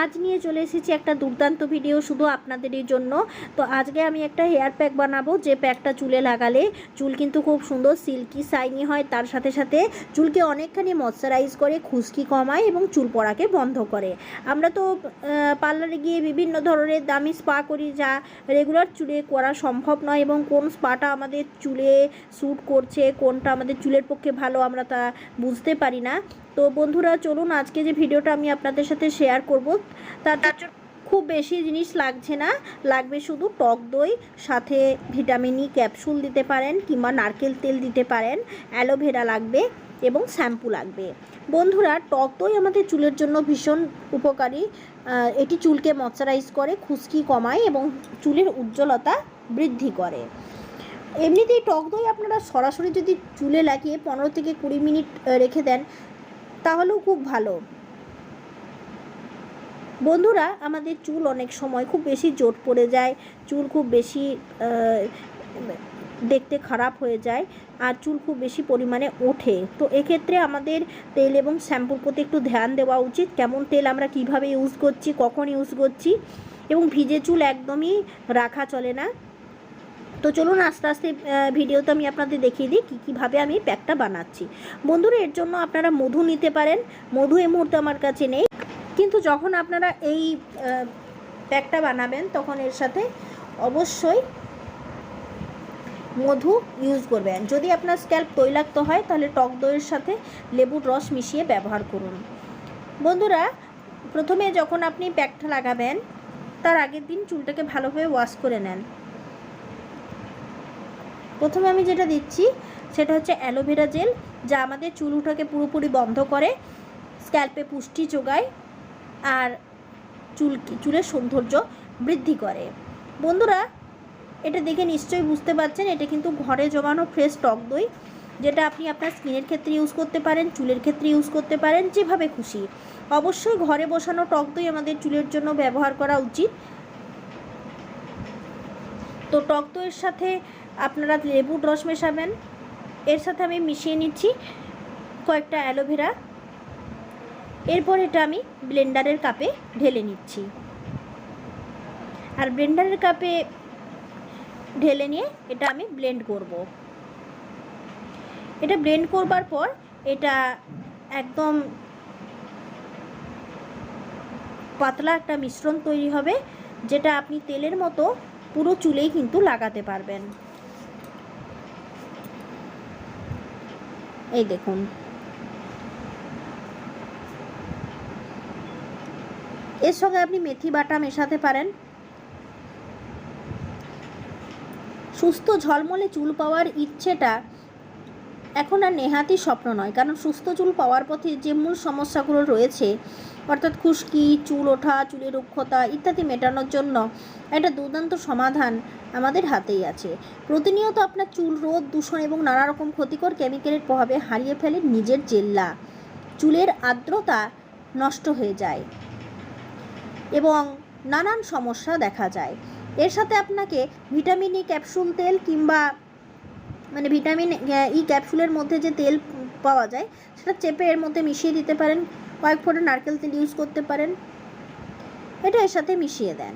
আজ নিয়ে চলে এসেছি একটা দুর্দান্ত ভিডিও শুধু আপনাদেরই জন্য। তো আজকে আমি একটা হেয়ার প্যাক বানাবো, যে প্যাকটা চুলে লাগালে চুল কিন্তু খুব সুন্দর সিল্কি সাইনি হয়। তার সাথে সাথে চুলকে অনেকখানি ময়শ্চারাইজ করে, খুশকি কমায় এবং চুল পড়াকে বন্ধ করে। আমরা তো পার্লারে গিয়ে বিভিন্ন ধরনের দামি স্পা করি, যা রেগুলার চুলে করা সম্ভব নয় এবং কোন স্পাটা আমাদের চুলে স্যুট করছে, কোনটা আমাদের চুলের পক্ষে ভালো আমরা তা বুঝতে পারি না। তো বন্ধুরা, চলুন আজকে যে ভিডিওটা আমি আপনাদের সাথে শেয়ার করব তার খুব বেশি জিনিস লাগছে না। লাগবে শুধু টক দই, সাথে ভিটামিন ই ক্যাপসুল দিতে পারেন কিংবা নারকেল তেল দিতে পারেন, অ্যালোভেরা লাগবে এবং শ্যাম্পু লাগবে। বন্ধুরা, টক দই আমাদের চুলের জন্য ভীষণ উপকারী। এটি চুলকে ময়শ্চারাইজ করে, খুশকি কমায় এবং চুলের উজ্জ্বলতা বৃদ্ধি করে। এমনিতেই টক দই আপনারা সরাসরি যদি চুলে লাগিয়ে পনেরো থেকে কুড়ি মিনিট রেখে দেন তাহলেও খুব ভালো। বন্ধুরা, আমাদের চুল অনেক সময় খুব বেশি জোট পড়ে যায়, চুল খুব বেশি দেখতে খারাপ হয়ে যায়, আর চুল খুব বেশি পরিমাণে ওঠে। তো এক্ষেত্রে আমাদের তেল এবং শ্যাম্পুর প্রতি একটু ধ্যান দেওয়া উচিত, কেমন তেল আমরা কীভাবে ইউজ করছি, কখন ইউজ করছি, এবং ভিজে চুল একদমই রাখা চলে না। তো চলুন আস্তে আস্তে ভিডিওতে আমি আপনাদের দেখিয়ে দিই কী কীভাবে আমি প্যাকটা বানাচ্ছি। বন্ধুরা, এর জন্য আপনারা মধু নিতে পারেন। মধু এই মুহূর্তে আমার কাছে নেই। কিন্তু যখন আপনারা এই প্যাকটা বানাবেন, তখন এর সাথে অবশ্যই মধু ইউজ করবেন। যদি আপনার স্ক্যাল্প তৈলাক্ত হয়, তাহলে টক দইয়ের সাথে লেবুর রস মিশিয়ে ব্যবহার করুন। বন্ধুরা, প্রথমে যখন আপনি প্যাকটা লাগাবেন, তার আগের দিন চুলটাকে ভালোভাবে ওয়াশ করে নেন। প্রথমে আমি যেটা দিচ্ছি, সেটা হচ্ছে অ্যালোভেরা জেল যা আমাদের চুল উঠাকে পুরোপুরি বন্ধ করে স্ক্যাল্পে পুষ্টি যোগায়, আর চুল চুলের সৌন্দর্য বৃদ্ধি করে। বন্ধুরা, এটা দেখে নিশ্চয়ই বুঝতে পারছেন, এটা কিন্তু ঘরে জমানো ফ্রেশ টক দই, যেটা আপনি আপনার স্কিনের ক্ষেত্রে ইউজ করতে পারেন, চুলের ক্ষেত্রে ইউজ করতে পারেন, যেভাবে খুশি। অবশ্যই ঘরে বসানো টক দই আমাদের চুলের জন্য ব্যবহার করা উচিত। তো টক দইয়ের সাথে আপনারা লেবুর রস মেশাবেন। এর সাথে আমি মিশিয়ে নিচ্ছি কয়েকটা অ্যালোভেরা। এরপর এটা আমি ব্লেন্ডারের কাপে ঢেলে নিচ্ছি। আর ব্লেন্ডারের কাপে ঢেলে নিয়ে এটা আমি ব্লেন্ড করব। এটা ব্লেন্ড করবার পর এটা একদম পাতলা একটা মিশ্রণ তৈরি হবে, যেটা আপনি তেলের মতো পুরো চুলেই কিন্তু লাগাতে পারবেন। এই দেখুন। এর সঙ্গে আপনি মেথি বাটা মেশাতে পারেন। সুস্থ ঝলমলে চুল পাওয়ার ইচ্ছেটা এখন আর নেহাতি স্বপ্ন নয়, কারণ সুস্থ চুল পাওয়ার পথে যে মূল সমস্যাগুলো রয়েছে, অর্থাৎ খুশকি, চুল ওঠা, চুলের রুক্ষতা ইত্যাদি মেটানোর জন্য একটা দুর্দান্ত সমাধান আমাদের হাতেই আছে। প্রতিনিয়ত আপনার চুল রোদ, দূষণ এবং নানা রকম ক্ষতিকর কেমিক্যালের প্রভাবে হারিয়ে ফেলে নিজের জেল্লা। চুলের আর্দ্রতা নষ্ট হয়ে যায় এবং নানান সমস্যা দেখা যায়। এর সাথে আপনাকে ভিটামিন ই ক্যাপসুল তেল কিংবা মানে ভিটামিন ই ক্যাপসুলের মধ্যে যে তেল পাওয়া যায়, সেটা চেপে এর মধ্যে মিশিয়ে দিতে পারেন। কয়েক ফোঁটা নারকেল তেল ইউজ করতে পারেন। এটা এর সাথে মিশিয়ে দেন।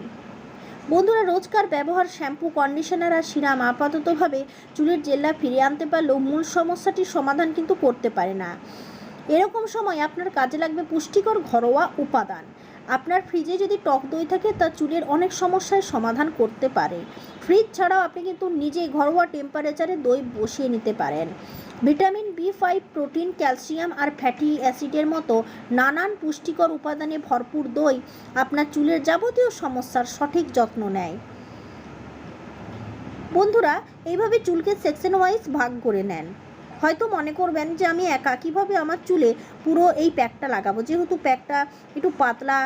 বন্ধুরা, রোজকার ব্যবহার শ্যাম্পু কন্ডিশনার আর সিরাম আপাততভাবে চুলের জেল্লা ফিরিয়ে আনতে পারলেও মূল সমস্যাটির সমাধান কিন্তু করতে পারে না। এরকম সময় আপনার কাজে লাগবে পুষ্টিকর ঘরোয়া উপাদান। আপনার ফ্রিজে যদি টক দই থাকে, তা চুলের অনেক সমস্যার সমাধান করতে পারে। ফ্রিজ ছাড়াও আপনি কিন্তু নিজে ঘরোয়া টেম্পারেচারে দই বসিয়ে নিতে পারেন। Vitamin B five protein calcium আর ফ্যাটি অ্যাসিডের মতো নানান পুষ্টিকর উপাদানে ভরপুর দই আপনার চুলের যাবতীয় সমস্যার সঠিক যত্ন নেয়। বন্ধুরা, এইভাবে চুলকে সেকশন ওয়াইজ ভাগ করে নেন। হয়তো মনে করবেন যে আমি একা কীভাবে আমার চুলে পুরো এই প্যাকটা লাগাবো? যেহেতু প্যাকটা একটু পাতলা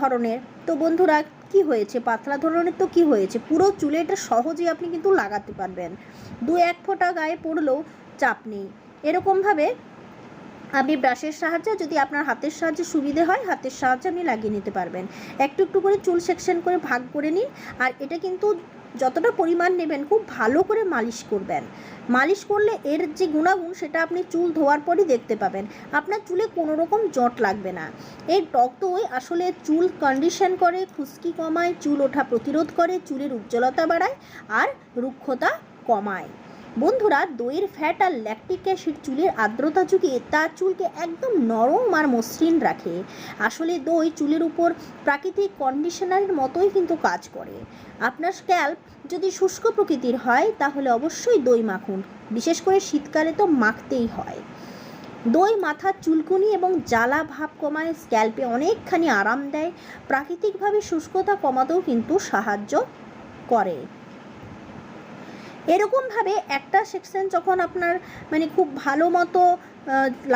ধরনের। তো বন্ধুরা, কি হয়েছে? পাতলা ধরনের তো কি হয়েছে? পুরো চুলে এটা সহজেই আপনি কিন্তু লাগাতে পারবেন। দু এক ফোঁটা গায়ে পড়লেও চাপ নেই। এরকমভাবে আপনি ব্রাশের সাহায্যে, যদি আপনার হাতের সাহায্যে সুবিধে হয়, হাতের সাহায্যে আপনি লাগিয়ে নিতে পারবেন। একটু একটু করে চুল সেকশন করে ভাগ করে নিন। আর এটা কিন্তু যতটা পরিমাণ নেবেন, খুব ভালো করে মালিশ করবেন। মালিশ করলে এর যে গুণাগুণ, সেটা আপনি চুল ধোয়ার পরই দেখতে পাবেন। আপনার চুলে কোনো রকম জট লাগবে না। এর টক দই আসলে চুল কন্ডিশন করে, খুশকি কমায়, চুল ওঠা প্রতিরোধ করে, চুলের উজ্জ্বলতা বাড়ায় আর রুক্ষতা কমায়। বন্ধুরা, দইয়ের ফ্যাট আর ল্যাকটিক অ্যাসিড চুলের আর্দ্রতা যুগিয়ে তার চুলকে একদম নরম আর মসৃণ রাখে। আসলে দই চুলের উপর প্রাকৃতিক কন্ডিশনারের মতোই কিন্তু কাজ করে। আপনার স্ক্যাল্প যদি শুষ্ক প্রকৃতির হয়, তাহলে অবশ্যই দই মাখুন। বিশেষ করে শীতকালে তো মাখতেই হয়। দই মাথার চুলকুনি এবং জ্বালা ভাব কমায় স্ক্যাল্পে অনেকখানি আরাম দেয়। প্রাকৃতিকভাবে শুষ্কতা কমাতেও কিন্তু সাহায্য করে। এরকমভাবে একটা সেকশন যখন আপনার মানে খুব ভালো মতো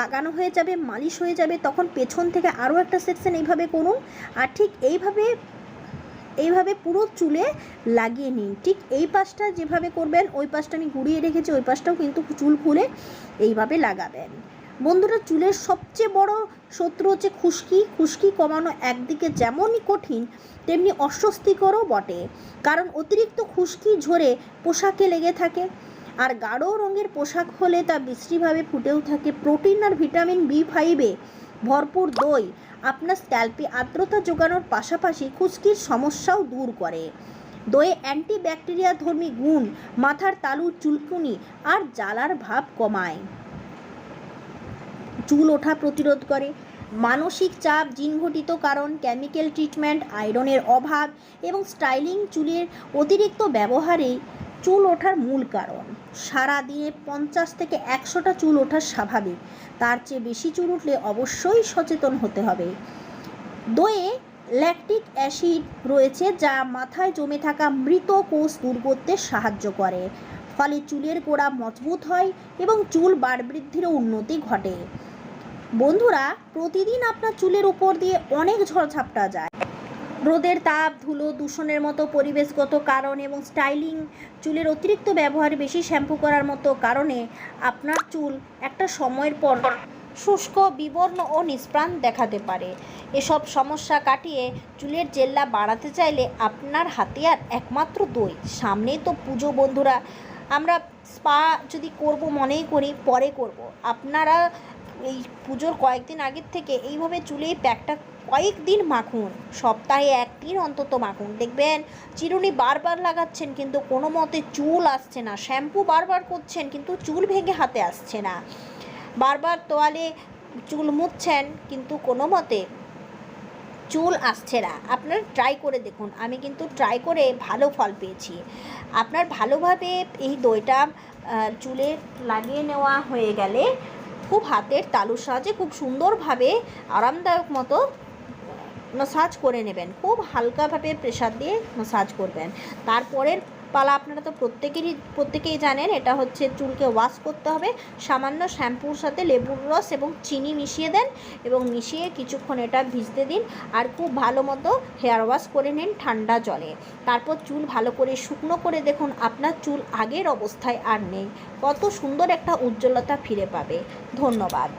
লাগানো হয়ে যাবে, মালিশ হয়ে যাবে, তখন পেছন থেকে আরও একটা সেকশন এইভাবে করুন। আর ঠিক এইভাবে এইভাবে পুরো চুলে লাগিয়ে নিন। ঠিক এই পাশটা যেভাবে করবেন, ওই পাশটা আমি ঘুরিয়ে রেখেছি, ওই পাশটাও কিন্তু চুল খুলে এইভাবে লাগাবেন। বন্ধুরা, চুলের সবচেয়ে বড় শত্রু হচ্ছে খুশকি। খুশকি কমানো একদিকে যেমনই কঠিন, তেমনি অস্বস্তিকরও বটে। কারণ অতিরিক্ত খুশকি ঝরে পোশাকে লেগে থাকে। আর গাঢ় রঙের পোশাক হলে তা বিশ্রীভাবে ফুটেও থাকে। প্রোটিন আর ভিটামিন বি ফাইভে ভরপুর দই আপনার স্ক্যাল্পে আর্দ্রতা যোগানোর পাশাপাশি খুশকির সমস্যাও দূর করে। দইয়ে অ্যান্টিব্যাকটেরিয়া ধর্মী গুণ, মাথার তালু, চুলকুনি আর জ্বালার ভাব কমায়। চুল ওঠা প্রতিরোধ করে। মানসিক চাপ জিনঘটিত কারণ কেমিক্যাল ট্রিটমেন্ট আয়রনের অভাব এবং স্টাইলিং চুলের অতিরিক্ত ব্যবহারেই চুল ওঠার মূল কারণ। সারা দিনে পঞ্চাশ থেকে একশোটা চুল ওঠা স্বাভাবিক। তার চেয়ে বেশি চুল উঠলে অবশ্যই সচেতন হতে হবে। দইয়ে ল্যাকটিক অ্যাসিড রয়েছে যা মাথায় জমে থাকা মৃত কোষ দূর করতে সাহায্য করে। ফলে চুলের গোড়া মজবুত হয় এবং চুল বাড় বৃদ্ধিরও উন্নতি ঘটে। বন্ধুরা, প্রতিদিন আপনার চুলের উপর দিয়ে অনেক ঝড়ঝাপটা যায়। রোদের তাপ, ধুলো, দূষণের মতো পরিবেশগত কারণ এবং স্টাইলিং চুলের অতিরিক্ত ব্যবহার বেশি শ্যাম্পু করার মতো কারণে আপনার চুল একটা সময়ের পর শুষ্ক, বিবর্ণ ও নিষ্প্রাণ দেখাতে পারে। এসব সমস্যা কাটিয়ে চুলের জেল্লা বাড়াতে চাইলে আপনার হাতিয়ার একমাত্র দই। সামনেই তো পুজো, বন্ধুরা। আমরা স্পা যদি করব, মনেই করি, পরে করব। আপনারা এই পুজোর কয়েকদিন আগের থেকে এইভাবে চুলে প্যাকটা কয়েকদিন মাখুন, সপ্তাহে একদিন অন্তত মাখুন। দেখবেন, চিরুনি বারবার লাগাচ্ছেন, কিন্তু কোনো মতে চুল আসছে না। শ্যাম্পু বারবার করছেন, কিন্তু চুল ভেঙে হাতে আসছে না। বারবার তোয়ালে চুল মুছছেন, কিন্তু কোনো মতে চুল আসছে না। আপনার ট্রাই করে দেখুন। আমি কিন্তু ট্রাই করে ভালো ফল পেয়েছি। আপনার ভালোভাবে এই দইটা চুলে লাগিয়ে নেওয়া হয়ে গেলে খুব হাতের তালুর সাহায্যে খুব সুন্দরভাবে আরামদায়ক মতো মাসাজ করে নেবেন। খুব হালকাভাবে প্রেশার দিয়ে মাসাজ করবেন। তারপরের পালা আপনারা তো প্রত্যেকেরই, প্রত্যেকেই জানেন, এটা হচ্ছে চুলকে ওয়াশ করতে হবে। সামান্য শ্যাম্পুর সাথে লেবুর রস এবং চিনি মিশিয়ে দেন এবং মিশিয়ে কিছুক্ষণ এটা ভিজতে দিন আর খুব ভালো মতো হেয়ার ওয়াশ করে নিন ঠান্ডা জলে। তারপর চুল ভালো করে শুকনো করে দেখুন, আপনার চুল আগের অবস্থায় আর নেই। কত সুন্দর একটা উজ্জ্বলতা ফিরে পাবে। ধন্যবাদ।